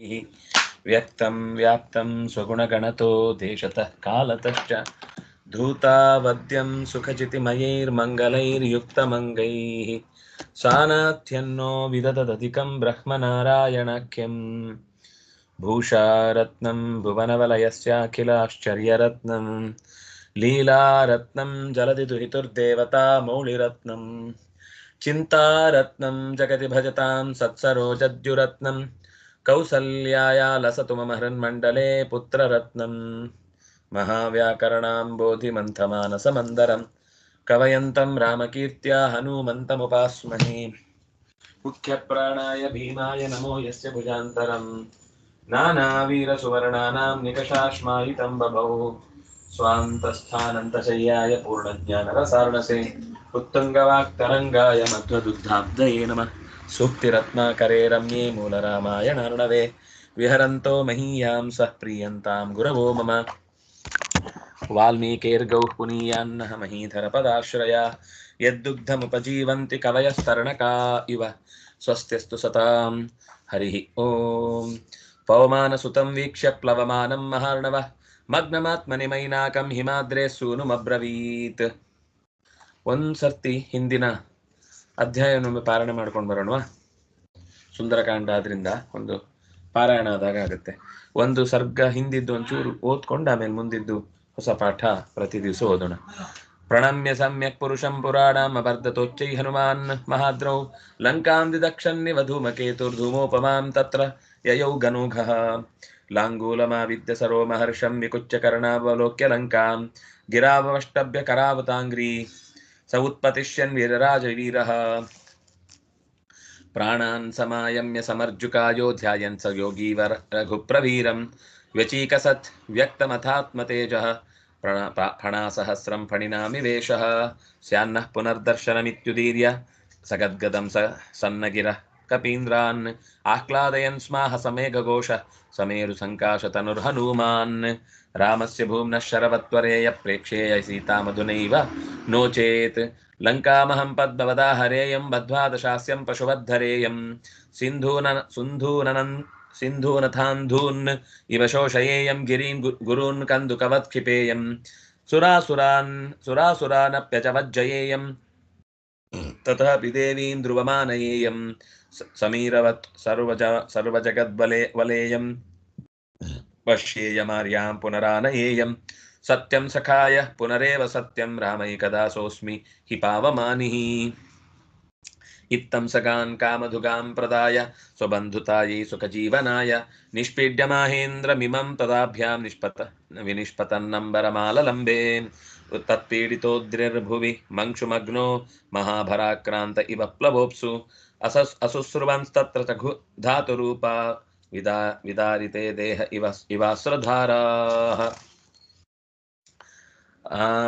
व्यक्तं व्याप्तं स्वगुणगणतो देशतः कालतश्च धूतावद्यं सुखचितिमयैर्मङ्गलैर्युक्तमङ्गैः सानाथ्यन्नो विदधदधिकं ब्रह्मनारायणाख्यम्। भूषारत्नं भुवनवलयस्याखिलाश्चर्यरत्नं लीलारत्नं जलधि दुहितुर्देवता चिन्तारत्नं जगति भजतां सत्सरोजद्युरत्नं कौसल्याया लसतु मम हृन्मण्डले पुत्ररत्नम् महाव्याकरणाम्बोधिमन्थमानसमन्दरं कवयन्तं रामकीर्त्या हनूमन्तमुपास्महे मुख्यप्राणाय भीमाय नमो यस्य भुजान्तरम् नानावीरसुवर्णानां निकषाश्मायितं बभौ स्वान्तस्थानन्तशय्याय पूर्णज्ञानरसार्णसे उत्तुङ्गवाक्तरङ्गाय मध्वदुग्धाब्दये नमः सूक्तिरत्नाकरे रम्ये मूलरामायणार्णवे विहरन्तो महीयां सः प्रीयन्तां गुरवो मम वाल्मीकेर्गौः पुनीयान्नः महीधरपदाश्रया यद्दुग्धमुपजीवन्ति कवयस्तरणका इव स्वस्त्यस्तु सतां हरिः ॐ पवमानसुतं वीक्ष्य प्लवमानं महार्णवः ಮಗ್ನಮಾತ್ಮನಿ ಮೈನಾಕಂ ಹಿಮಾದ್ರೆ ಸೂನುಮಬ್ರವೀತ್ ಒಂದ್ ಸರ್ತಿ ಹಿಂದಿನ ಅಧ್ಯಾಯನೊಮ್ಮೆ ಪಾರಾಯಣ ಮಾಡ್ಕೊಂಡು ಬರೋಣವಾ? ಸುಂದರಕಾಂಡ ಆದ್ರಿಂದ ಒಂದು ಪಾರಾಯಣ ಆದಾಗ ಆಗುತ್ತೆ. ಒಂದು ಸರ್ಗ ಹಿಂದಿದ್ದು ಒಂಚೂರು ಓದ್ಕೊಂಡು ಆಮೇಲೆ ಮುಂದಿದ್ದು ಹೊಸ ಪಾಠ ಪ್ರತಿ ದಿವಸ ಓದೋಣ. ಪ್ರಣಮ್ಯ ಸಮ್ಯಕ್ ಪುರುಷಂ ಪುರಾಣಂ ಅಬರ್ಧತೋಚ್ಚೈ ಹನುಮಾನ್ ಮಹಾದ್ರೌ. ಲಂಕಾಂ ದಿದಕ್ಷನ್ನಿ ವಧೂಮಕೇತುರ್ಧೂಮೋಪಮಾಂ ತತ್ರ ಯಯೌ ಗನೂಘಃ ಲಾಂಗೂಲಮಾವಿದ್ಯ ಸರೋ ಮಹರ್ಷಂ ವಿಕುಚ್ಚ ಕರ್ಣಾವಲೋಕ್ಯ ಲಂಕಾಂ. ಗಿರಾವಷ್ಟಭ್ಯ ಕರಾವತಾಂಗ್ರೀ. स उत्पतिष्यन् वीरराजवीर प्राणान् समायम्य समर्जुकायोध्यायन् स योगीवर रघुप्रवीरं व्यचीकसत् व्यक्तमथात्मतेजः। फणासहस्रं फणिनामिवेशः। स्यान्नः पुनर्दर्शनमित्युदीर्य। सगद्गदं स सन्नगिरः। कपीन्द्रान् आह्लादयन् स्माह समेघघोष समेरुसङ्काशतनुर्हनूमान् रामस्य भूम्नः शरवत्वरेय प्रेक्षेय सीतामधुनैव नो चेत् लङ्कामहं पद्मवदाहरेयं बद्ध्वादशास्यं पशुवद्धरेयं। सिन्धून सिन्धूननन् सिन्धूनथान्धून् इव शोषयेयं गिरीन् गुरून् कन्दुकवत् क्षिपेयं सुरासुरान् सुरासुरानप्यजवज्जयेयं तथापि देवीं ध्रुवमानयेयं। स- समीरवत् सर्वज सर्वजगद्वले वलेयं पश्येयमार्यां पुनरानयेयं सत्यं सखाय पुनरेव सत्यं रामैकदासोऽस्मि हि पावमानिः। इत्थं सगान् कामधुगां प्रदाय स्वबन्धुतायै सुखजीवनाय। निष्पीड्यमाहेन्द्रमिमं तदाभ्यां निष्पत विनिष्पतन्नम्बरमाललम्बे तत्पीडितोद्रिर्भुवि मङ्क्षुमग्नो महाभराक्रान्त इव प्लवोऽप्सु असस् असुश्रुवंस्तत्र च घु धातुरूपा विदा विदारिते देह इव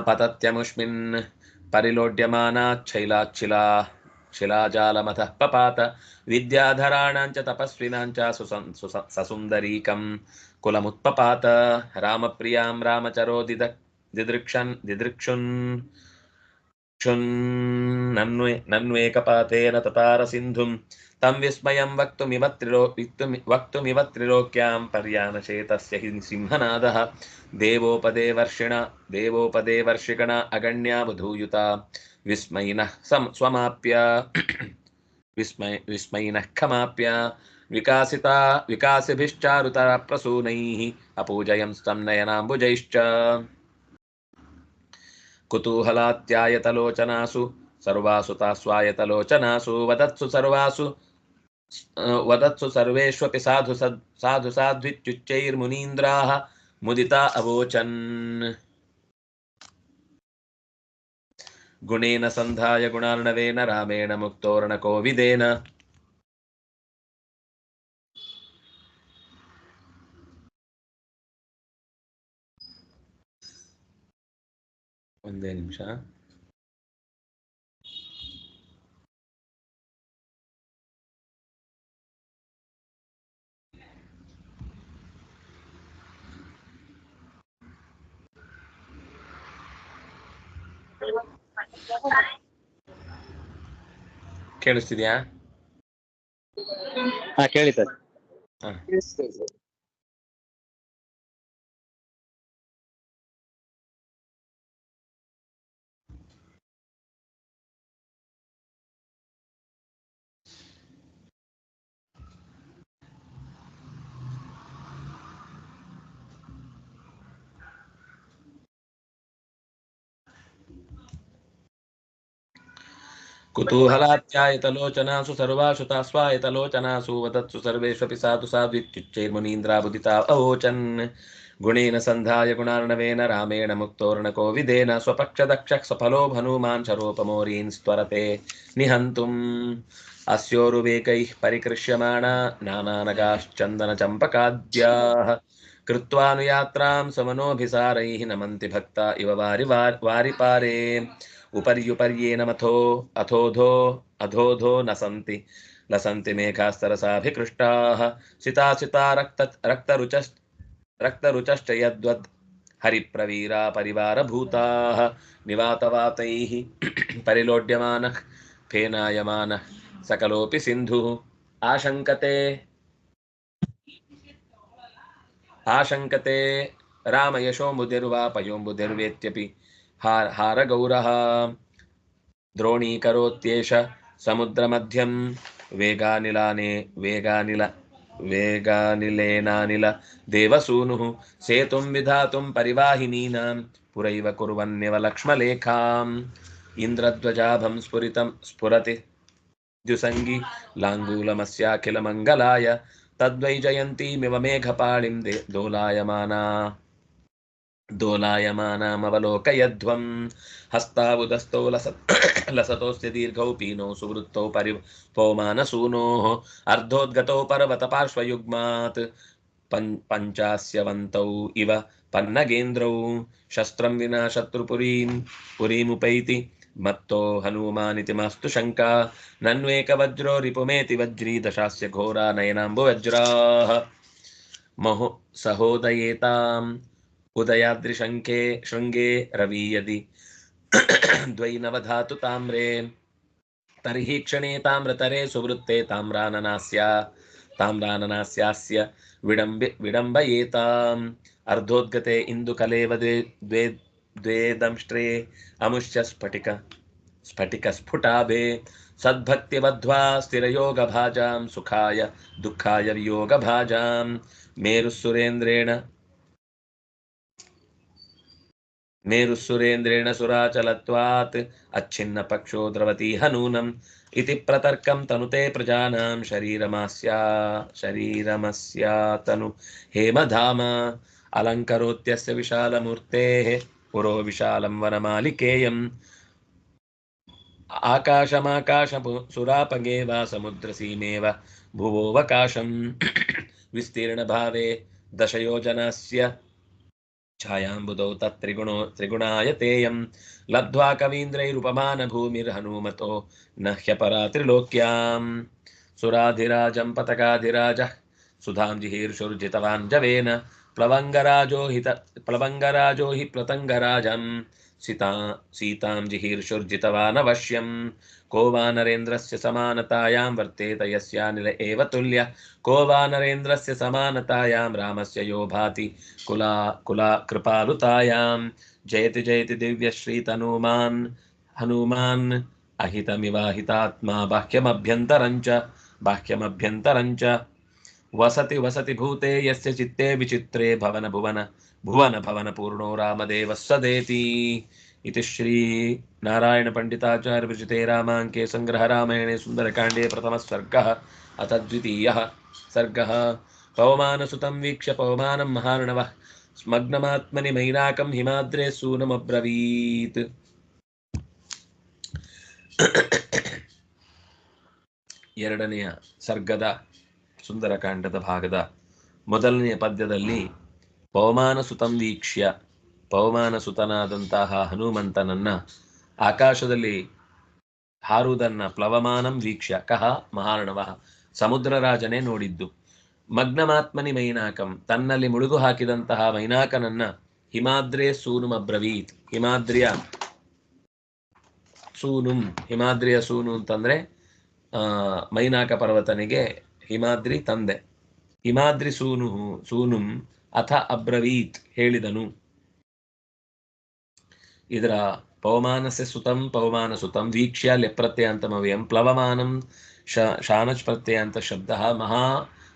पतत्यमुष्मिन् परिलोड्यमानाच्छैलाच्छिला शिलाजालमथः पपात विद्याधराणां च तपस्विनां च सुसं सुस- ससुन्दरीकं कुलमुत्पपात। रामप्रियां रामचरो दिद दिदृक्षन् दिदृक्षुन् क्षुन्नन्वे नन्वेकपातेन ततार सिन्धुं तं विस्मयं वक्तुमिव त्रिलो विक्तुमि- वक्तुमिव त्रिलोक्यां पर्यानशे तस्य हि सिंहनादः देवोपदे वर्षिण देवोपदे वर्षिगण अगण्या वधूयुता विस्मयिनः सं स्वमाप्य विस्मय विस्मयिनः क्षमाप्य विकासिता विकासिभिश्चारुतरा प्रसूनैः अपूजयंस्तं नयनाम्बुजैश्च ಕುತೂಹಲಾತ್ಯಾಯತಲೋಚನಾಸು ಸರ್ವಾಸು ತಾಸ್ವಾಯತಲೋಚನಾಸು ವದತ್ಸು ಸರ್ವಾಸು ವದತ್ಸು ಸರ್ವೇಷ್ವಪಿ ಸಾಧು ಸದ್, ಸಾಧು ಸಾಧ್ವಿತ್ಯುಚ್ಚೈರ್ಮುನೀಂದ್ರಾ ಮುದಿತಾ ಅವೋಚನ್. ಗುಣೇನ ಸಂಧಾಯ ಗುಣಾರ್ಣವೇನ, ರಾಮೇಣ ಮುಕ್ತೋರ್ಣ ಕೋವಿದೇನ ಒಂದೇ ನಿಮಿಷ ಕೇಳಿಸ್ತಿದ್ಯಾ? ಹಾ ಕೇಳಿ ಸರ್ कुतूहलात्यायतलोचनासु सर्वासु तास्वायतलोचनासु वदत्सु सर्वेष्वपि साधु साध्वित्युच्चैर्मुनीन्द्राबुदिता अवोचन्। गुणेन सन्धाय गुणार्णवेन रामेण मुक्तोर्णकोविदेन स्वपक्षदक्षः सफलो हनूमान् शरोपमोरीन् स्त्वरते निहन्तुम्। अस्योरुवेकैः परिकृष्यमाणा नानानगाश्चन्दनचम्पकाद्याः। कृत्वानुयात्रां समनोभिसारैः नमन्ति भक्ता इव वारि वारि वारिपारे। उपर्युपर्येण मथो अथोधो अधोधो न सन्ति लसन्ति मेघास्तरसाभिकृष्टाः। सितासिता रक्त रक्तरुचश् रक्तरुचश्च यद्वद् हरिप्रवीरा परिवारभूताः। निवातवातैः परिलोड्यमानः, फेनायमानः। सकलोऽपि सिन्धुः। आशङ्कते। आशङ्कते रामयशोमुदिर्वा पयोमुदिर्वेत्यपि हार हारगौरः द्रोणीकरोत्येष समुद्रमध्यं वेगानिलाने वेगानिल वेगानिलेनानिल देवसूनुः सेतुं विधातुं परिवाहिनीनां पुरैव कुर्वन्निव लक्ष्मलेखाम् इन्द्रध्वजाभं स्फुरितं स्फुरति द्युसङ्गि लाङ्गूलमस्याखिलमङ्गलाय तद्वै जयन्तीमिव मेघपाळिं दे दोलायमाना। दोलायमानामवलोकयध्वं। हस्तावुदस्तौ लस लसतोऽस्य दीर्घौ पीनौ सुवृत्तौ परिपौमानसूनोः अर्धोद्गतौ पर्वतपार्श्वयुग्मात्। पञ् पञ्चास्यवन्तौ इव पन्नगेन्द्रौ। शस्त्रं विना शत्रुपुरीं पुरीमुपैति ಮತ್ತೋ ಹನುಮಾನಿತಿ ಮಾಸ್ತು ಶಂಕಾ ನನ್ವೇಕ ವಜ್ರೋ ರಿಪುಮೇತಿ ವಜ್ರಿ ದಶಾಸ್ಯ ಘೋರ ನಯನಾಂಬು ವಜ್ರಾಹ ಮಹೋ ಸಹೋದಯೇತಾಂ ಉದಯಾದ್ರಿ ಶಂಕೆ ಶೃಂಗೇ ರವೀಯದಿ ದ್ವೈನವಧಾತು ತಾಮ್ರೇ ತರ್ಹಿ ಕ್ಷಣೇ ತಾಮ್ರತರೆ ಸುವೃತ್ತೆ ತಾಮ್ರಾನನಾಸ್ಯ ತಾಮ್ರಾನನಾಸ್ಯಾಸ್ಯ ವಿಡಂಬಿ ವಿಡಂಬಯೇತಾಂ ಅರ್ಧೋದ್ಗತೆ ಇಂದು ಕಲೇವ ದ್ವೇ अमुष्य स्फटिक स्फटिकस्फुटाभे सद्भक्तिवध्वा स्थिरयोगभाजां, सुखाय दुःखाय वियोगभाजां। मेरुः मेरुः सुरेन्द्रेण सुराचलत्वात् अच्छिन्नपक्षो द्रवति हनूनम् इति प्रतर्कं तनुते प्रजानां। शरीरमास्या, शरीरमस्या तनु। हेमधाम, अलङ्करोत्यस्य विशालमूर्तेः पुरो विशालं वनमालिकेयम्। आकाशमाकाशपु सुरापगे वा समुद्रसीमेव भुवोऽवकाशं विस्तीर्णभावे दशयोजनस्य छायाम्बुदौ तत्त्रिगुणो त्रिगुणायतेयं लब्ध्वा कवीन्द्रैरुपमानभूमिर्हनूमतो न ह्यपरा त्रिलोक्यां सुराधिराजं पतकाधिराजः सुधां जिहीर्षुर्जितवान् जवेन प्लवङ्गराजो हि त प्लवङ्गराजो हि प्लतङ्गराजं सीता सीतां जिहीर्षुर्जितवान् अवश्यं को वा नरेन्द्रस्य समानतायां वर्तेत यस्यानिल एव तुल्य। को वा नरेन्द्रस्य समानतायां रामस्य यो भाति कुला कुला कृपालुतायां जयति जयति दिव्यश्रीतनूमान्, हनुमान्। अहितमिवाहितात्मा बाह्यमभ्यन्तरञ्च बाह्यमभ्यन्तरञ्च वसति वसति भूते यस्य चित्ते विचित्रे भवन भुवन भुवन भवन पूर्णो रामदेवः सदेति इति श्री नारायणपण्डिताचार्य विरचिते रामाङ्के सङ्ग्रहरामायणे सुन्दरकाण्डे प्रथमः सर्गः अथ द्वितीयः सर्गः पवमानसुतं वीक्ष्य पवमानं महार्णवः स्मग्नमात्मनि मैनाकं हिमाद्रे सूनमब्रवीत् ಎರಡನೆಯ ಸರ್ಗದ ಸುಂದರಕಾಂಡದ ಭಾಗದ ಮೊದಲನೆಯ ಪದ್ಯದಲ್ಲಿ ಪವಮಾನ ಸುತಂ ವೀಕ್ಷ್ಯ ಪವಮಾನ ಸುತನಾದಂತಹ ಹನುಮಂತನನ್ನ ಆಕಾಶದಲ್ಲಿ ಹಾರುವುದನ್ನ ಪ್ಲವಮಾನಂ ವೀಕ್ಷ್ಯ, ಕಹ ಮಹಾರ್ಣವ ಸಮುದ್ರರಾಜನೇ ನೋಡಿದ್ದು. ಮಗ್ನಮಾತ್ಮನಿ ಮೈನಾಕಂ, ತನ್ನಲ್ಲಿ ಮುಳುಗು ಹಾಕಿದಂತಹ ಮೈನಾಕನನ್ನ ಹಿಮಾದ್ರೇ ಸೂನುಮಬ್ರವೀತ್ ಹಿಮಾದ್ರಿಯ ಸೂನುಂ, ಹಿಮಾದ್ರಿಯ ಸೂನು ಅಂತಂದ್ರೆ ಮೈನಾಕ ಪರ್ವತನಿಗೆ ಹಿಮಾದ್ರಿ ತಂದೆ. ಹಿಮಾದ್ರಿ ಸೂನು, ಸೂನುಂ ಅಥ ಅಬ್ರವೀತ್ ಹೇಳಿದನು. ಇದರ ಪವಮಾನಸ್ಯ ಸುತಂ ಪವಮಾನ ಸುತಂ ವೀಕ್ಷ್ಯ ಲೆಪ್ರತ್ಯಂತಮವ್ಯಂ ಪ್ಲವಮಾನಂ ಶ ಶಾನಚ್ ಪ್ರತ್ಯಯಾಂತ ಶಬ್ದ ಮಹಾ,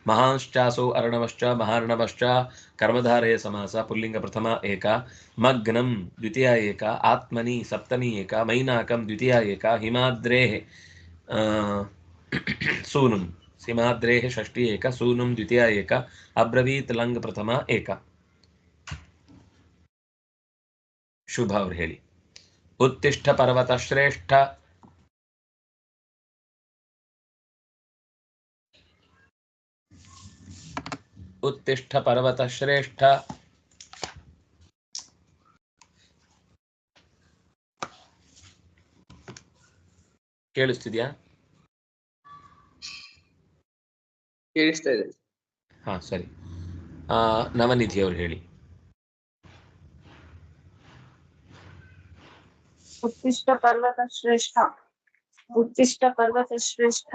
ಮಹಾಂಶ್ಚಾಸೋ ಅರ್ಣವಶ್ಚ, ಮಹಾರ್ಣವಶ್ಚ, ಕರ್ಮಧಾರಯ ಸಮಾಸ, ಪುಲ್ಲಿಂಗ ಪ್ರಥಮ ಏಕ, ಮಗ್ನಂ ದ್ವಿತೀಯ ಏಕ, ಆತ್ಮನಿ ಸಪ್ತಮಿ ಏಕ, ಮೈನಾಕಂ ದ್ವಿತೀಯ ಏಕ ಹಿಮಾದ್ರೇ ಸೂನುಂ. ಹಿಮಾದ್ರೇಃ ಷಷ್ಠಿ ಏಕ, ಸೂನುಂ ದ್ವಿತೀಯ ಏಕ, ಅಬ್ರವೀತ್ ಲಂಗ್ ಪ್ರಥಮ ಏಕ. ಶುಭ ಅವ್ರು ಹೇಳಿ. ಉತ್ತಿಷ್ಠ ಪರ್ವತ ಶ್ರೇಷ್ಠ. ಉತ್ತಿಷ್ಠ ಪರ್ವತ ಶ್ರೇಷ್ಠ. ಕೇಳಿಸ್ತಿದ್ಯಾ? ಕೇಳಿಸ್ತಾ ಇದೆ ಹಾ ಸರಿ ನವನಿಧಿ ಅವರು ಹೇಳಿ ಉತ್ತಿಷ್ಟ ಪರ್ವತ ಶ್ರೇಷ್ಠ ಉತ್ತಿಷ್ಟ ಪರ್ವತ ಶ್ರೇಷ್ಠ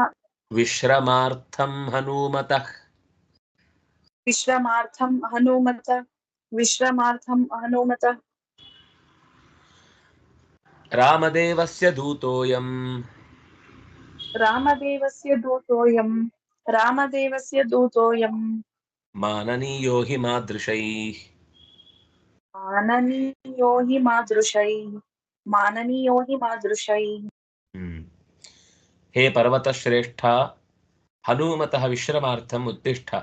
ವಿಶ್ರಮಾರ್ಥಂ ಹನುಮತಃ ವಿಶ್ರಮಾರ್ಥಂ ಹನುಮತ ವಿಶ್ರಮಾರ್ಥಂ ಹನುಮತ ರಾಮದೇವಸ್ಯ ದೂತೋಯಂ ರಾಮದೇವಸ್ಯ ದೂತೋಯಂ रामदेवस्य दूतोऽयम्। माननीयो हि मादृशैः माननीयो हि मादृशैः माननीयो हि मादृशैः हम्म। हे पर्वतश्रेष्ठ हनूमतः विश्रमार्थम् उत्तिष्ठ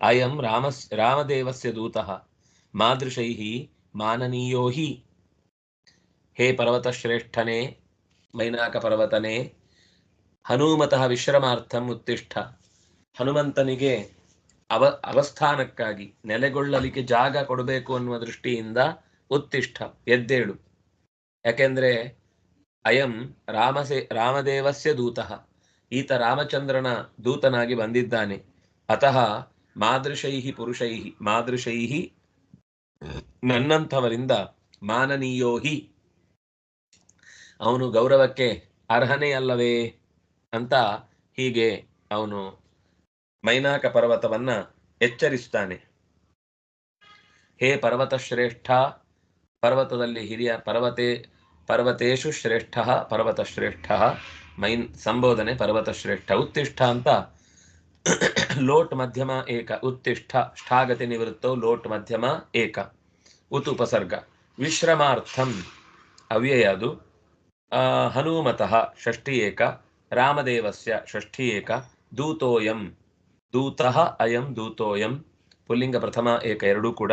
अयं रामस् रामदेवस्य दूतः। मादृशैः माननीयो हि हे पर्वतश्रेष्ठने मैनाकपर्वतने हनूमतः विश्रमार्थम् उत्तिष्ठ ಹನುಮಂತನಿಗೆ ಅವ, ಅವಸ್ಥಾನಕ್ಕಾಗಿ ನೆಲೆಗೊಳ್ಳಲಿಕ್ಕೆ ಜಾಗ ಕೊಡಬೇಕು ಅನ್ನುವ ದೃಷ್ಟಿಯಿಂದ ಉತ್ತಿಷ್ಠ, ಎದ್ದೇಳು. ಯಾಕೆಂದ್ರೆ ಅಯಂ ರಾಮಸೇ, ರಾಮದೇವಸ್ಯ ದೂತಃ. ಈತ ರಾಮಚಂದ್ರನ ದೂತನಾಗಿ ಬಂದಿದ್ದಾನೆ. ಅತಃ ಮಾದೃಶೈಹಿ ಪುರುಷೈಹಿ, ಮಾದೃಶೈಹಿ ನನ್ನಂಥವರಿಂದ ಮಾನನೀಯೋಹಿ. ಅವನು ಗೌರವಕ್ಕೆ ಅರ್ಹನೇ ಅಲ್ಲವೇ ಅಂತ ಹೀಗೆ ಅವನು ಮೈನಾಕ ಪರ್ವತವನ್ನ ಎಚ್ಚರಿಸ್ತಾನೆ ಹೇ ಪರ್ವತ ಶ್ರೇಷ್ಠ, ಪರ್ವತದಲ್ಲಿ ಹಿರಿಯ ಪರ್ವತೆ, ಪರ್ವತೇಶು ಶ್ರೇಷ್ಠ, ಪರ್ವತ ಶ್ರೇಷ್ಠ, ಮೈನ್ ಸಂಬೋಧನೆ ಪರ್ವತ ಶ್ರೇಷ್ಠ, ಉತ್ತಿಷ್ಠ ಅಂತ ಲೋಟ್ ಮಧ್ಯಮ ಏಕ, ಉತ್ತಿಷ್ಠ, ಷ್ಠಾಗತಿ ನಿವೃತ್ತೌ ಲೋಟ್ ಮಧ್ಯಮ ಏಕ ಉತ್ ಉಪಸರ್ಗ ವಿಶ್ರಮಾರ್ಥಂ, ಅವ್ಯಯ ಅದು ಹನುಮತಃ ಷಷ್ಠಿ ಏಕ, ರಾಮದೇವಸ್ಯ ಷಷ್ಠಿ ಏಕ, ದೂತೋಯಂ ದೂತಃ ಅಯಂ ದೂತೋಯಂ. ಪುಲ್ಲಿಂಗ ಪ್ರಥಮ ಏಕ ಎರಡೂ ಕೂಡ.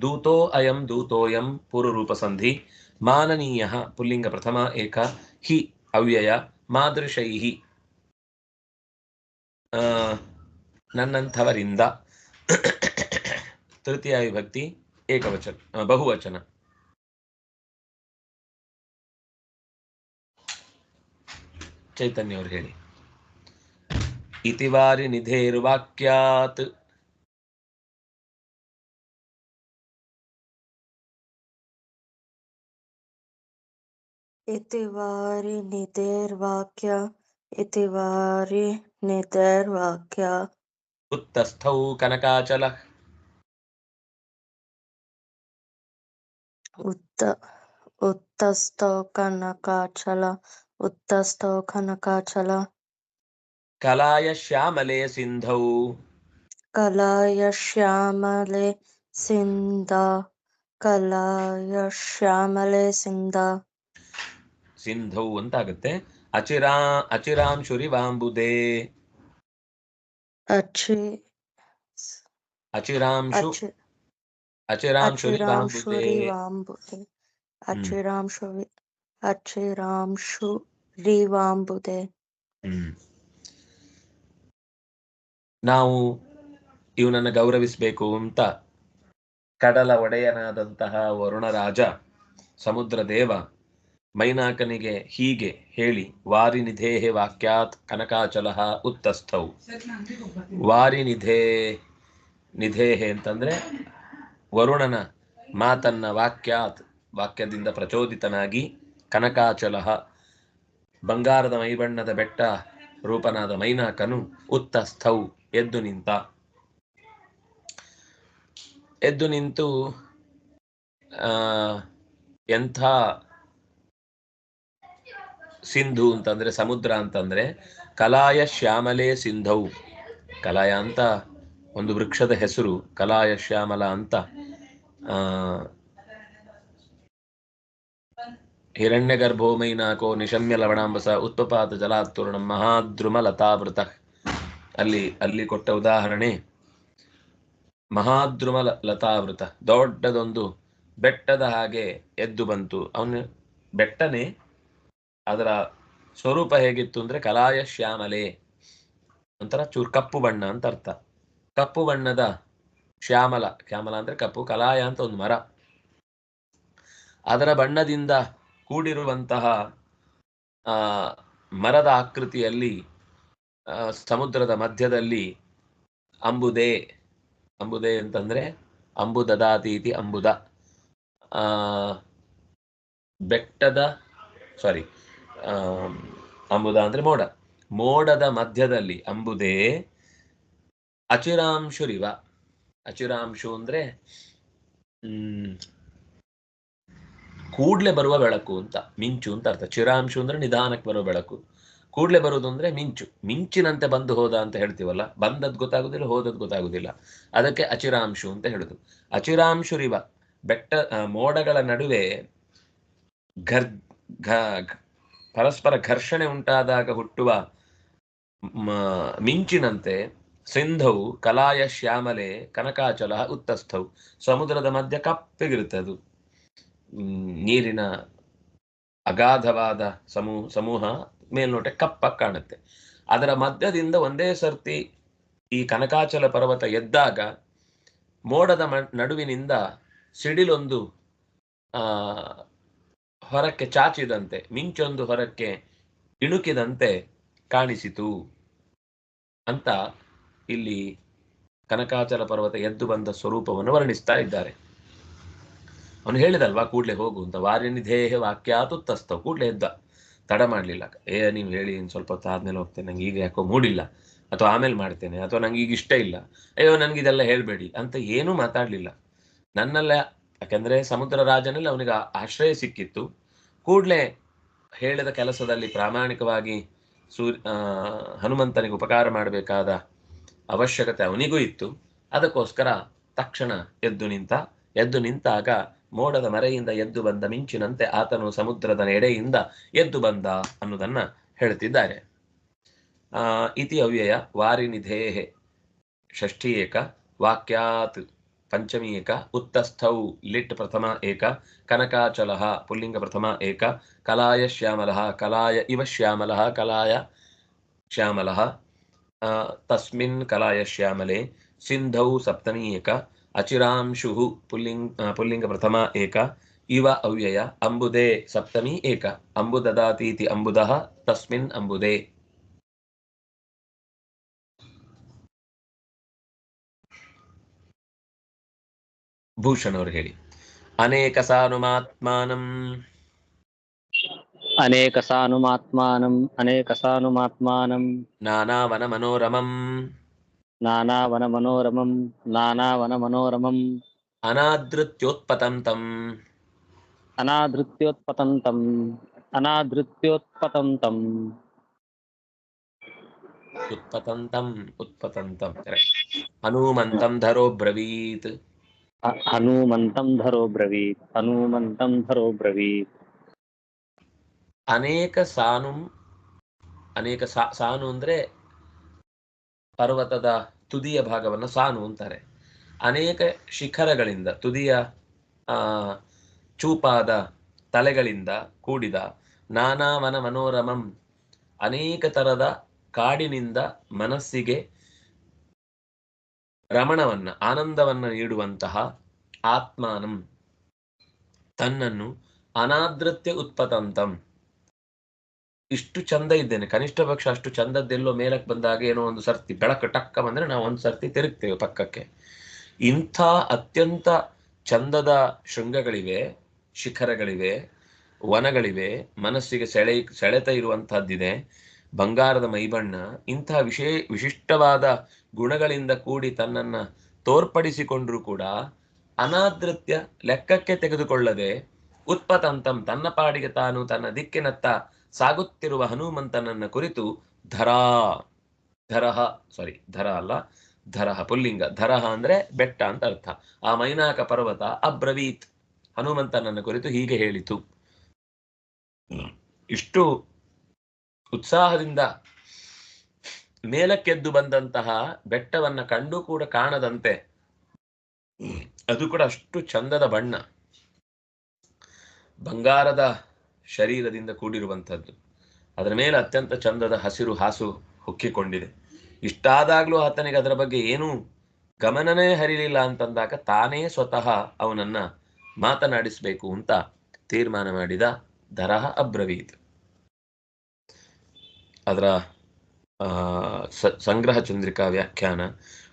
ದೂತೋ ಅಯಂ ದೂತೋಯಂ ಪೂರ್ವರೂಪ ಸಂಧಿ ಮಾನನೀಯ ಪುಲ್ಲಿಂಗ ಪ್ರಥಮ ಏಕ ಹಿ ಅವ್ಯಯ ಮಾದೃಶೈಹಿ. ನನ್ನಂಥವರಿಂದ. ತೃತೀಯ ವಿಭಕ್ತಿ ಏಕವಚನ ಬಹುವಚನ. ಚೈತನ್ಯ ಅವರು ಹೇಳಿ. इति निधेर्वाक्यात्। इति वारिनिधेर्वाक्या इति वारिनिधेर्वाक्या उत्तस्थौ कनकाचलः। उत्त उत्तस्थौ कनकाचल उत्तस्थौ कनकाचल। ಕಲಾಯ ಶ್ಯಾಮಲೆ ಸಿಂಧೌ कलाय श्यामले सिन्द कलाय श्यामले सिन्द ಸಿಂಧೌ ಅಂತ ಆಗುತ್ತೆ ಅಚಿರಾ ಅಚಿರಾಂಶುರಿವಾಂಬುದೇ अच्छि ಅಚಿರಾಂಶು अच्छि ಅಚಿರಾಂಶುರಿವಾಂಬುದೇ अचिरांशुरिवाम्बुदे अचिरांशुरि अचिरांशुरिवाम्बुदे ಹ್ಮ್ ನಾವು ಇವನನ್ನು ಗೌರವಿಸಬೇಕು ಅಂತ ಕಡಲ ಒಡೆಯನಾದಂತಹ ವರುಣರಾಜ ಸಮುದ್ರ ದೇವ ಮೈನಾಕನಿಗೆ ಹೀಗೆ ಹೇಳಿ, ವಾರಿನಿಧೇಹೆ ವಾಕ್ಯಾತ್ ಕನಕಾಚಲ ಉತ್ತಸ್ಥೌ. ವಾರಿನಿಧೇ, ನಿಧೇಹೆ ಅಂತಂದ್ರೆ ವರುಣನ ಮಾತನ್ನ ವಾಕ್ಯಾತ್ ವಾಕ್ಯದಿಂದ ಪ್ರಚೋದಿತನಾಗಿ ಕನಕಾಚಲ ಬಂಗಾರದ ಮೈಬಣ್ಣದ ಬೆಟ್ಟ ರೂಪನಾದ ಮೈನಾಕನು ಉತ್ತಸ್ಥೌ. ಎದ್ದು ನಿಂತ. ಎದ್ದು ನಿಂತು ಆ, ಎಂಥ ಸಿಂಧು ಅಂತಂದ್ರೆ ಸಮುದ್ರ ಅಂತಂದ್ರೆ ಕಲಾಯ ಶ್ಯಾಮಲೆ ಸಿಂಧೌ. ಕಲಾಯ ಅಂತ ಒಂದು ವೃಕ್ಷದ ಹೆಸರು ಕಲಾಯ ಶ್ಯಾಮಲ ಅಂತ. ಆ ಹಿರಣ್ಯ ಗರ್ಭೋಮೈನಾಕೋ ನಿಶಮ್ಯ ಲವಣಾಂಬಸ ಉತ್ಪಪಾತ ಜಲಾತ್ತೂರ್ಣ ಮಹಾದ್ರುಮ ಲತಾವೃತ. ಅಲ್ಲಿ ಅಲ್ಲಿ ಕೊಟ್ಟ ಉದಾಹರಣೆ, ಮಹಾದ್ರುಮ ಲತಾವೃತ. ದೊಡ್ಡದೊಂದು, ಬೆಟ್ಟದ ಹಾಗೆ ಎದ್ದು ಬಂತು. ಅವನು, ಬೆಟ್ಟನೆ, ಅದರ ಸ್ವರೂಪ ಹೇಗಿತ್ತು ಅಂದ್ರೆ ಕಲಾಯ ಶ್ಯಾಮಲೆ. ಒಂಥರ ಚೂರು ಕಪ್ಪು ಬಣ್ಣ ಅಂತ ಅರ್ಥ. ಕಪ್ಪು ಬಣ್ಣದ ಶ್ಯಾಮಲ. ಶ್ಯಾಮಲ ಅಂದ್ರೆ ಕಪ್ಪು, ಕಲಾಯ ಅಂತ ಒಂದು ಮರ. ಅದರ ಬಣ್ಣದಿಂದ ಕೂಡಿರುವಂತಹ, ಆ, ಮರದ ಆಕೃತಿಯಲ್ಲಿ ಸಮುದ್ರದ ಮಧ್ಯದಲ್ಲಿ ಅಂಬುದೇ ಅಂಬುದೇ ಅಂತಂದ್ರೆ ಅಂಬು ದದಾತೀತಿ ಅಂಬುದ. ಬೆಟ್ಟದ ಸಾರಿ ಅಂಬುದ ಅಂದ್ರೆ ಮೋಡ. ಮೋಡದ ಮಧ್ಯದಲ್ಲಿ ಅಂಬುದೇ ಅಚುರಾಂಶುರಿವ ಅಚುರಾಂಶು ಅಂದ್ರೆ, ಹ್ಮ್, ಕೂಡ್ಲೆ ಬರುವ ಬೆಳಕು ಅಂತ, ಮಿಂಚು ಅಂತ ಅರ್ಥ. ಚಿರಾಂಶು ಅಂದ್ರೆ ನಿಧಾನಕ್ಕೆ ಬರುವ ಬೆಳಕು. ಕೂಡ್ಲೆ ಬರುವುದು ಅಂದ್ರೆ ಮಿಂಚು. ಮಿಂಚಿನಂತೆ ಬಂದು ಹೋದ ಅಂತ ಹೇಳ್ತೀವಲ್ಲ ಬಂದದ್ ಗೊತ್ತಾಗುದಿಲ್ಲ ಹೋದದ್ ಗೊತ್ತಾಗುದಿಲ್ಲ. ಅದಕ್ಕೆ ಅಚಿರಾಂಶು ಅಂತ ಹೇಳುದು. ಅಚಿರಾಂಶುರಿವ ಬೆಟ್ಟ ಮೋಡಗಳ ನಡುವೆ ಘರ್ ಪರಸ್ಪರ ಘರ್ಷಣೆ ಉಂಟಾದಾಗ ಹುಟ್ಟುವ ಮಿಂಚಿನಂತೆ ಸಿಂಧವು ಕಲಾಯ ಶ್ಯಾಮಲೆ ಕನಕಾಚಲ ಉತ್ತಸ್ಥವು. ಸಮುದ್ರದ ಮಧ್ಯ ಕಪ್ಪಿಗಿರುತ್ತೆ ಅದು. ನೀರಿನ ಅಗಾಧವಾದ ಸಮೂಹ ಸಮೂಹ ಮೇಲ್ನೋಟ ಕಪ್ಪಾಗಿ ಕಾಣುತ್ತೆ. ಅದರ ಮಧ್ಯದಿಂದ ಒಂದೇ ಸರ್ತಿ ಈ ಕನಕಾಚಲ ಪರ್ವತ ಎದ್ದಾಗ ಮೋಡದ ನಡುವಿನಿಂದ ಸಿಡಿಲೊಂದು, ಆ, ಹೊರಕ್ಕೆ ಚಾಚಿದಂತೆ, ಮಿಂಚೊಂದು ಹೊರಕ್ಕೆ ಇಣುಕಿದಂತೆ ಕಾಣಿಸಿತು ಅಂತ ಇಲ್ಲಿ ಕನಕಾಚಲ ಪರ್ವತ ಎದ್ದು ಬಂದ ಸ್ವರೂಪವನ್ನು ವರ್ಣಿಸ್ತಾ ಇದ್ದಾರೆ. ಅವನು ಹೇಳಿದಲ್ವಾ, ಕೂಡ್ಲೆ ಹೋಗು ಅಂತ ವಾಖ್ಯಾತು ತಸ್ತ ಕೂಡ್ಲೆ ಎದ್ದ. ತಡ ಮಾಡಲಿಲ್ಲ. ಏ, ನೀವು ಹೇಳಿ ಇನ್ನು ಸ್ವಲ್ಪ ಹೊತ್ತು ಆದ್ಮೇಲೆ ಹೋಗ್ತೇನೆ. ನಂಗೆ ಈಗ ಯಾಕೋ ಮೂಡಿಲ್ಲ. ಅಥವಾ ಆಮೇಲೆ ಮಾಡ್ತೇನೆ. ಅಥವಾ ನಂಗೆ ಈಗ ಇಷ್ಟ ಇಲ್ಲ. ಅಯ್ಯೋ ನನಗೆ ಇದೆಲ್ಲ ಹೇಳಬೇಡಿ ಅಂತ ಏನೂ ಮಾತಾಡಲಿಲ್ಲ. ನನ್ನಲ್ಲ, ಯಾಕಂದ್ರೆ ಸಮುದ್ರ ರಾಜನಲ್ಲಿ ಅವನಿಗೆ ಆಶ್ರಯ ಸಿಕ್ಕಿತ್ತು. ಕೂಡಲೇ ಹೇಳಿದ ಕೆಲಸದಲ್ಲಿ ಪ್ರಾಮಾಣಿಕವಾಗಿ ಸೂರ್ಯ ಹನುಮಂತನಿಗೆ ಉಪಕಾರ ಮಾಡಬೇಕಾದ ಅವಶ್ಯಕತೆ ಅವನಿಗೂ ಇತ್ತು. ಅದಕ್ಕೋಸ್ಕರ ತಕ್ಷಣ ಎದ್ದು ನಿಂತ, ಎದ್ದು ನಿಂತಾಗ ಮೋಡದ ಮರೆಯಿಂದ ಎದ್ದು ಬಂದ ಮಿಂಚಿನಂತೆ ಆತನು ಸಮುದ್ರದ ನೆಡೆಯಿಂದ ಎದ್ದು ಬಂದ ಅನ್ನೋದನ್ನ ಹೇಳ್ತಿದ್ದಾರೆ. ಆ ಇತಿ ಅವ್ಯಯ ವಾರಿನಿಧೇಹೆ ಷಷ್ಠಿ ಏಕ ವಾಕ್ಯಾತ್ ಪಂಚಮಿ ಏಕ ಉತ್ತಸ್ಥೌ ಲಿಟ್ ಪ್ರಥಮ ಏಕ ಕನಕಾಚಲಹ ಪುಲ್ಲಿಂಗ ಪ್ರಥಮ ಏಕ ಕಲಾಯ ಶ್ಯಾಮಲಃ ಕಲಾಯ ಇವ ಶ್ಯಾಮಲಃ ಕಲಾಯ ಶ್ಯಾಮಲಹ ಆ, ತಸ್ಮಿನ್ ಕಲಾಯ ಶ್ಯಾಮಲೆ ಸಿಂಧೌ ಸಪ್ತಮಿ ಏಕ ಅಚಿರಾಂಶುಃ ಪುಲ್ಲಿಂಗ್ ಪುಲ್ಲಿಂಗ ಪ್ರಥಮ ಏಕ ಇವ ಅವ್ಯಯ ಅಂಬುದೇ ಸಪ್ತಮಿ ಏಕ ಅಂಬು ದದಾತೀತಿ ಅಂಬುದಃ ತಸ್ಮಿನ್ ಅಂಬುದೇ. ಭೂಷಣ್ ಅವರು ಹೇಳಿ. ಅನೇಕ ಸಾನುಮಾತ್ಮಾನಂ. ಅನೇಕ ಸಾನುಮಾತ್ಮಾನಂ ಅನೇಕ ಸಾನುಮಾತ್ಮಾನಂ. ನಾನಾವನ ಮನೋರಮಂ. ನಾನಾವನ ಮನೋರಮಂ ನಾನಾವನ ಮನೋರಮಂ ಅನಾದೃತ್ಯೋತ್ಪತಂತಂ ಅನಾದೃತ್ಯೋತ್ಪತಂತಂ ಅನಾದೃತ್ಯೋತ್ಪತಂತಂ ಉತ್ಪತಂತಂ ಉತ್ಪತಂತಂ correct. ಹನುಮಂತಂ ಧರೋ ಬ್ರವೀತ್ ಹ- ಹನುಮಂತಂ ಧರೋ ಬ್ರವೀತ್ ಹನುಮಂತಂ ಧರೋ ಬ್ರವೀತ್ ಅನೇಕ ಸಾನು ಅನೇಕ ಸಾ ಸಾನು ಅಂದ್ರೆ ಪರ್ವತದ ತುದಿಯ ಭಾಗವನ್ನು ಸಾನು ಅಂತಾರೆ. ಅನೇಕ ಶಿಖರಗಳಿಂದ, ತುದಿಯ ಚೂಪಾದ ತಲೆಗಳಿಂದ ಕೂಡಿದ ನಾನಾವನ ಮನೋರಮಂ ಅನೇಕ ತರದ ಕಾಡಿನಿಂದ ಮನಸ್ಸಿಗೆ ರಮಣವನ್ನ, ಆನಂದವನ್ನ ನೀಡುವಂತಹ ಆತ್ಮಾನಂ. ತನ್ನನ್ನು ಅನಾದೃತ್ಯ ಉತ್ಪತಂತಂ. ಇಷ್ಟು ಚಂದ ಇದ್ದೇನೆ. ಕನಿಷ್ಠ ಪಕ್ಷ ಅಷ್ಟು ಚಂದದ್ದೆಲ್ಲೋ ಮೇಲಕ್ಕೆ ಬಂದಾಗ ಏನೋ ಒಂದು ಸರ್ತಿ ಬೆಳಕು ಟಕ್ಕ ಬಂದ್ರೆ ನಾವು ಒಂದು ಸರ್ತಿ ತಿರುಗ್ತೇವೆ ಪಕ್ಕಕ್ಕೆ. ಇಂಥ ಅತ್ಯಂತ ಚಂದದ ಶೃಂಗಗಳಿವೆ, ಶಿಖರಗಳಿವೆ, ವನಗಳಿವೆ, ಮನಸ್ಸಿಗೆ ಸೆಳೆ, ಸೆಳೆತ ಇರುವಂತಹದ್ದಿದೆ. ಬಂಗಾರದ ಮೈಬಣ್ಣ ಇಂತಹ ವಿಶೇ, ವಿಶಿಷ್ಟವಾದ ಗುಣಗಳಿಂದ ಕೂಡಿ ತನ್ನನ್ನ ತೋರ್ಪಡಿಸಿಕೊಂಡ್ರೂ ಕೂಡ ಅನಾದೃತ್ಯ ಲೆಕ್ಕಕ್ಕೆ ತೆಗೆದುಕೊಳ್ಳದೆ ಉತ್ಪತಂತಂ ತನ್ನ ಪಾಡಿಗೆ ತಾನು ತನ್ನ ದಿಕ್ಕಿನತ್ತ ಸಾಗುತ್ತಿರುವ ಹನುಮಂತನನ್ನ ಕುರಿತು ಧರಾ, ಧರಹ ಸಾರಿ ಧರ ಅಲ್ಲ, ಧರಹ, ಪುಲ್ಲಿಂಗ, ಧರಹ ಅಂದ್ರೆ ಬೆಟ್ಟ ಅಂತ ಅರ್ಥ. ಆ ಮೈನಾಕ ಪರ್ವತ ಅಬ್ರವೀತ್ ಹನುಮಂತನನ್ನ ಕುರಿತು ಹೀಗೆ ಹೇಳಿತು. ಇಷ್ಟು ಉತ್ಸಾಹದಿಂದ ಮೇಲಕ್ಕೆದ್ದು ಬಂದಂತಹ ಬೆಟ್ಟವನ್ನ ಕಂಡು ಕೂಡ ಕಾಣದಂತೆ. ಅದು ಕೂಡ ಅಷ್ಟು ಚಂದದ ಬಣ್ಣ. ಬಂಗಾರದ ಶರೀರದಿಂದ ಕೂಡಿರುವಂಥದ್ದು. ಅದರ ಮೇಲೆ ಅತ್ಯಂತ ಚಂದದ ಹಸಿರು ಹಾಸು ಹೊಕ್ಕಿಕೊಂಡಿದೆ. ಇಷ್ಟಾದಾಗಲೂ ಆತನಿಗೆ ಅದರ ಬಗ್ಗೆ ಏನೂ ಗಮನನೇ ಹರಿಲಿಲ್ಲ ಅಂತಂದಾಗ ತಾನೇ ಸ್ವತಃ ಅವನನ್ನ ಮಾತನಾಡಿಸ್ಬೇಕು ಅಂತ ತೀರ್ಮಾನ ಮಾಡಿದ ದರಹ ಅಬ್ರವೀತ್ ಅದರ ಸಂಗ್ರಹ ಚಂದ್ರಿಕಾ ವ್ಯಾಖ್ಯಾನ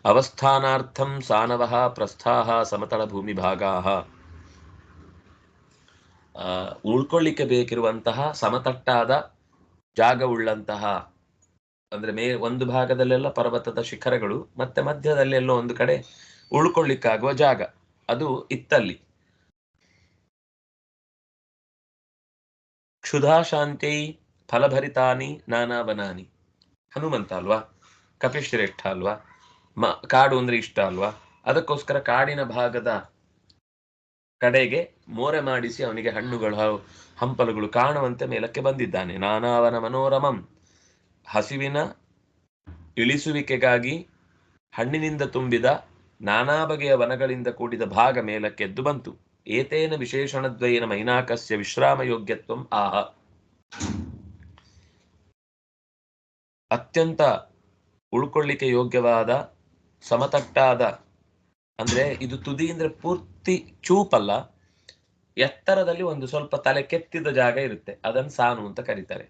ಅವಸ್ಥಾನಾರ್ಥಂ ಸಾನವಃ ಪ್ರಸ್ಥಾಹ ಸಮತಳ ಭೂಮಿ ಭಾಗಾಹ. ಆ, ಉಳ್ಕೊಳ್ಳಿಕ್ಕೆ ಬೇಕಿರುವಂತಹ ಸಮತಟ್ಟಾದ ಜಾಗವುಳ್ಳಂತಹ ಅಂದ್ರೆ ಮೇ, ಒಂದು ಭಾಗದಲ್ಲೆಲ್ಲ ಪರ್ವತದ ಶಿಖರಗಳು, ಮತ್ತೆ ಮಧ್ಯದಲ್ಲೆಲ್ಲೋ ಒಂದು ಕಡೆ ಉಳ್ಕೊಳ್ಳಿಕ್ಕಾಗುವ ಜಾಗ. ಅದು ಇತ್ತಲ್ಲಿ. ಕ್ಷುಧಾಶಾಂತಿ ಫಲಭರಿತಾನಿ ನಾನಾ ಬನಾನಿ ಹನುಮಂತ ಅಲ್ವಾ? ಕಪಿಶ್ರೇಷ್ಠ ಅಲ್ವಾ? ಮ, ಕಾಡು ಅಂದ್ರೆ ಇಷ್ಟ ಅಲ್ವಾ? ಅದಕ್ಕೋಸ್ಕರ ಕಾಡಿನ ಭಾಗದ ಕಡೆಗೆ ಮೋರೆ ಮಾಡಿಸಿ ಅವನಿಗೆ ಹಣ್ಣುಗಳು ಹಂಪಲುಗಳು ಕಾಣುವಂತೆ ಮೇಲಕ್ಕೆ ಬಂದಿದ್ದಾನೆ. ನಾನಾವನ ಮನೋರಮಂ. ಹಸಿವಿನ ಇಳಿಸುವಿಕೆಗಾಗಿ ಹಣ್ಣಿನಿಂದ ತುಂಬಿದ ನಾನಾ ಬಗೆಯ ವನಗಳಿಂದ ಕೂಡಿದ ಭಾಗ ಮೇಲಕ್ಕೆದ್ದು ಬಂತು. ಏತೇನ ವಿಶೇಷಣದ್ವಯನ ಮೈನಾಕಸ್ಯ ವಿಶ್ರಾಮ ಯೋಗ್ಯತ್ವಂ ಆಹ. ಅತ್ಯಂತ ಉಳ್ಕೊಳ್ಳಿಕೆ ಯೋಗ್ಯವಾದ ಸಮತಟ್ಟಾದ ಅಂದ್ರೆ ಇದು ತುದಿ ಅಂದ್ರೆ ಪೂರ್ತಿ ಚೂಪಲ್ಲ, ಎತ್ತರದಲ್ಲಿ ಒಂದು ಸ್ವಲ್ಪ ತಲೆ ಕೆತ್ತಿದ ಜಾಗ ಇರುತ್ತೆ, ಅದನ್ನ ಸಾನು ಅಂತ ಕರೀತಾರೆ.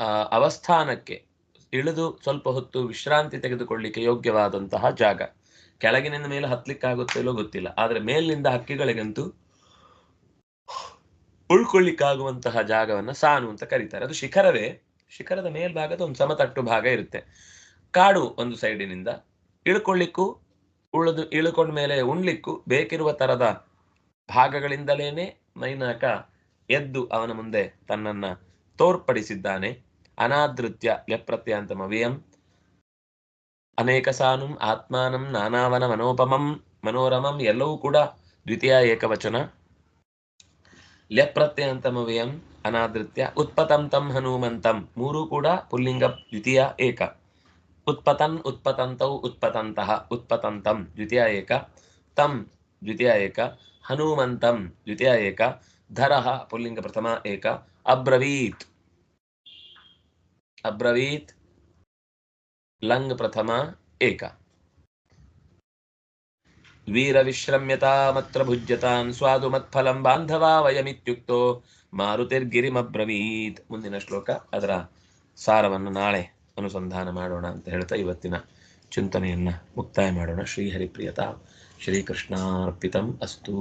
ಆ, ಅವಸ್ಥಾನಕ್ಕೆ ಇಳಿದು ಸ್ವಲ್ಪ ಹೊತ್ತು ವಿಶ್ರಾಂತಿ ತೆಗೆದುಕೊಳ್ಳಿಕ್ಕೆ ಯೋಗ್ಯವಾದಂತಹ ಜಾಗ. ಕೆಳಗಿನಿಂದ ಮೇಲೆ ಹತ್ಲಿಕ್ಕಾಗುತ್ತೋ ಇಲ್ಲೋ ಗೊತ್ತಿಲ್ಲ, ಆದ್ರೆ ಮೇಲಿನಿಂದ ಹಕ್ಕಿಗಳಿಗಂತೂ ಉಳ್ಕೊಳ್ಳಿಕ್ಕಾಗುವಂತಹ ಜಾಗವನ್ನ ಸಾನು ಅಂತ ಕರೀತಾರೆ. ಅದು ಶಿಖರವೇ, ಶಿಖರದ ಮೇಲ್ಭಾಗದ ಒಂದು ಸಮತಟ್ಟು ಭಾಗ ಇರುತ್ತೆ. ಕಾಡು ಒಂದು ಸೈಡಿನಿಂದ ಇಳ್ಕೊಳ್ಳಿಕ್ಕೂ ಉಳಿದು ಇಳುಕೊಂಡ ಮೇಲೆ ಉಣ್ಲಿಕ್ಕೂ ಬೇಕಿರುವ ತರದ ಭಾಗಗಳಿಂದಲೇನೆ ಮೈನಾಕ ಎದ್ದು ಅವನ ಮುಂದೆ ತನ್ನನ್ನ ತೋರ್ಪಡಿಸಿದ್ದಾನೆ. ಅನಾದೃತ್ಯ ಲೆಪ್ರತ್ಯಾಂತಮ ವಿಯಂ ಅನೇಕ ಸಾನುಂ ಆತ್ಮಾನಂ ನಾನಾವನ ಮನೋಪಮಂ ಮನೋರಮಂ ಎಲ್ಲವೂ ಕೂಡ ದ್ವಿತೀಯ ಏಕವಚನ. ಲೆಪ್ರತ್ಯಂತಮ ಮವಿಯಂ ಅನಾದೃತ್ಯ ಉತ್ಪತಂ ತಂ ಹನುಮಂತಂ. ಮೂರು ಕೂಡ ಪುಲ್ಲಿಂಗ ದ್ವಿತೀಯ ಏಕ. ಉತ್ಪತನ್ ಉತ್ಪತಂತೌ ಉತ್ಪತಂತಹ ಉತ್ಪತಂತಂ ದ್ವಿತೀಯ ಏಕ ತಂ ದ್ವಿತೀಯ ಏಕ ಹನುಮಂತಂ ದ್ವಿತೀಯ ಏಕ ಧರಃ ಪುಲ್ಲಿಂಗ ಪ್ರಥಮ ಏಕ ಅಬ್ರವೀತ್ ಅಬ್ರವೀತ್ ಲಂಗ್ ಪ್ರಥಮ ಏಕ ವೀರವಿಶ್ರಮ್ಯತಾಮತ್ರ ಭುಜ್ಯತಾನ್ ಸ್ವಾದು ಮತ್ಫಲಂ ಬಾಂಧವಾ ವಯಮಿತ್ಯುಕ್ತೋ ಮಾರುತಿರ್ಗಿರಿಮಬ್ರವೀತ್ ಮುಂದಿನ ಶ್ಲೋಕ ಅದರ ಸಾರವನ್ನು ನಾಳೆ ಅನುಸಂಧಾನ ಮಾಡೋಣ ಅಂತ ಹೇಳ್ತಾ ಇವತ್ತಿನ ಚಿಂತನೆಯನ್ನ ಮುಕ್ತಾಯ ಮಾಡೋಣ. ಶ್ರೀಹರಿಪ್ರಿಯತಾ ಶ್ರೀಕೃಷ್ಣಾರ್ಪಿತಂ ಅಸ್ತು.